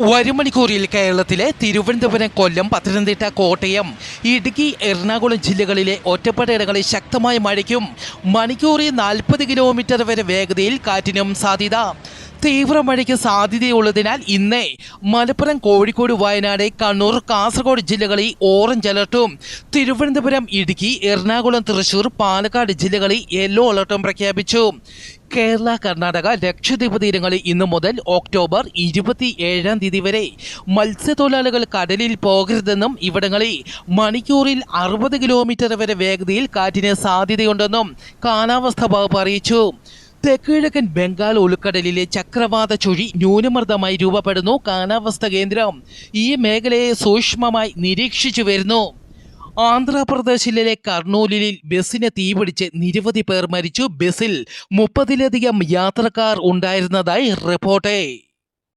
വരും മണിക്കൂറിൽ കേരളത്തിലെ തിരുവനന്തപുരം കൊല്ലം പത്തനംതിട്ട കോട്ടയം ഇടുക്കി എറണാകുളം ജില്ലകളിലെ ഒറ്റപ്പെട്ടയിടങ്ങളിൽ ശക്തമായ മഴയ്ക്കും മണിക്കൂറിൽ നാൽപ്പത് കിലോമീറ്റർ വരെ വേഗതയിൽ കാറ്റിനും സാധ്യത. തീവ്ര മഴയ്ക്ക് സാധ്യതയുള്ളതിനാൽ ഇന്ന് മലപ്പുറം കോഴിക്കോട് വയനാട് കണ്ണൂർ കാസർഗോഡ് ജില്ലകളിൽ ഓറഞ്ച് അലർട്ടും. തിരുവനന്തപുരം ഇടുക്കി എറണാകുളം തൃശൂർ പാലക്കാട് ജില്ലകളിൽ യെല്ലോ അലർട്ടും പ്രഖ്യാപിച്ചു. കേരള കർണാടക ലക്ഷദ്വീപ് തീരങ്ങളിൽ ഇന്നു മുതൽ ഒക്ടോബർ ഇരുപത്തി ഏഴാം തീയതി വരെ മത്സ്യത്തൊഴിലാളികൾ കടലിൽ പോകരുതെന്നും ഇവിടങ്ങളിൽ മണിക്കൂറിൽ അറുപത് കിലോമീറ്റർ വരെ വേഗതയിൽ കാറ്റിന് സാധ്യതയുണ്ടെന്നും കാലാവസ്ഥാ വകുപ്പ് അറിയിച്ചു. തെക്കിഴക്കൻ ബംഗാൾ ഉൾക്കടലിലെ ചക്രവാത ചുഴി ന്യൂനമർദ്ദമായി രൂപപ്പെടുന്നു. കാലാവസ്ഥ കേന്ദ്രം ഈ മേഖലയെ സൂക്ഷ്മമായി നിരീക്ഷിച്ചു വരുന്നു. ആന്ധ്രാപ്രദേശിലെ കർണൂലിൽ ബസ്സിന് തീപിടിച്ച് നിരവധി പേർ മരിച്ചു. ബസ്സിൽ മുപ്പതിലധികം യാത്രക്കാർ ഉണ്ടായിരുന്നതായി റിപ്പോർട്ട്.